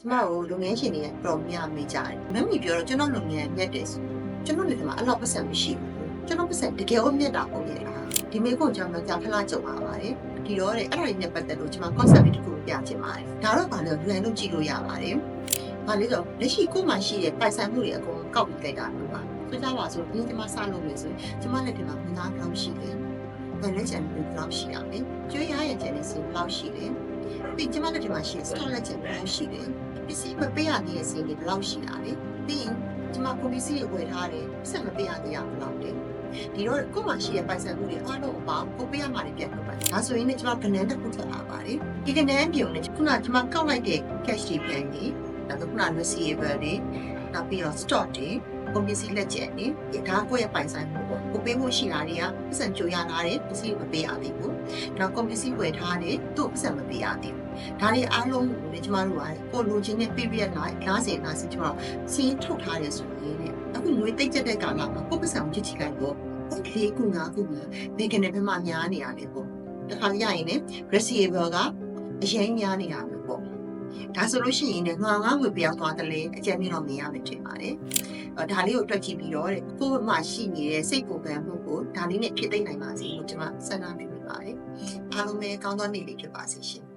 ကျမတို့လုပ်ငန်းရှင်တွေတော်များမေးကြတယ်မမီပြောတော့ကျွန်တော်လုပ်ငန်းမြတ်တယ်ဆိုကျွန်တော်လည်းဒီမှာအဲ့လောက်ပတ်စံမရှိဘူးကျွန်တော်ပတ်စံတကယ်ကိုမြတ်တာပုံရတာဒီမေကိုကျွန်တော်ကြာခဏကြုံပါပါတယ်ဒီတော့တဲ့အဲ့ဒါတွေနဲ့ပတ်သက်လို့ကျွန်မ concept လေးတစ်ခုပြချင်ပါတယ်ဒါတော့ဘာလို့လွယ်လို့ကြည့်လို့ရပါတယ်ဘာလို့ဆိုလက်ရှိကိုမှရှိတဲ့ပိုင်ဆိုင်မှုတွေအကုန်ကောက်ပြီးလိုက်တာလို့ပါဆိုကြပါစို့ဒီကျွန်မစလုပ်လို့ဆိုကျွန်မလက်ထက်မှာဘယ်သားကောင်းရှိလဲဘယ်လက်ချင်ဘယ်လောက်ရှိရလဲကျွေးရရဲ့ချင်နေစီဘယ်လောက်ရှိလဲပြီးကျွန်မလက်ထက်မှာရှိ stock လက်ချင်ဘယ်လောက်ရှိလဲ ပစ္စည်းမပေးရသေးတဲ့စီးတွေဘယ်လောက်ရှိတာလဲပြီးရင်ကျွန်မကိုပစ္စည်းတွေဝယ်ထားတယ်ဆက်မပေးရသေးရဘယ်လောက်လဲဒီတော့ကိုမှရှိတဲ့ပိုင်ဆိုင်မှုတွေအားလုံးအပေါင်းကိုပေးရမှလည်းပြန်လုပ်ပါဒါဆိုရင်လည်းကျွန်မကနန်းတစ်ခုထွက်လာပါတယ်ဒီကနန်းပြုံနဲ့ခုနကျွန်မကောက်လိုက်တဲ့ cash တွေပြန်ကြီးနောက်ခုန receivable တွေ နောက်ပြီးတော့ stock တွေကုန်ပစ္စည်းလက်ကျန်တွေဒါကိုယ့်ရဲ့ပိုင်ဆိုင်မှုပေါ့ကိုပေးဖို့ရှိတာတွေကပတ်စံကြိုရလာတယ်ပစ္စည်းမပေးရသေးဘူးနောက်ကုန်ပစ္စည်းဝယ်ထားတယ်သူ့ပတ်စံမပေးရသေးဘူးဒါတွေအားလုံးကိုလည်းကျမတို့ကကိုလိုချင်တဲ့ period လိုက်နားစင်နားစင်ကျမတို့စီးထုတ်ထားရဆိုရင်လည်းအခုငွေတိတ်ကျတဲ့ကာလမှာကိုယ့်ပတ်စံကိုကြည့်ကြည့်လိုက်တော့ okay ခုငါခုငါဘယ်ကနေဘယ်မှာများနေရတယ်ပေါ့တခါရရင်လည်း receivable ကအရင်များနေရတယ်ပေါ့ ဒါဆိုလို့ရှိရင်လည်းငါငါငွေပြောင်းသွားတယ်လေအကြမ်းမြင့်တော့မြင်ရမယ်ထင်ပါတယ်အဲဒါလေးကိုတွက်ကြည့်ပြီးတော့တဲ့ကိုယ့်မှာရှိနေတဲ့စိတ်ပုံကံမှုကိုဒါလေးနဲ့ဖြစ်သိမ့်နိုင်ပါစေလို့ကျွန်မဆန္ဒပြုမိပါတယ်အားလုံးပဲကောင်းသောနေ့လေးဖြစ်ပါစေရှင်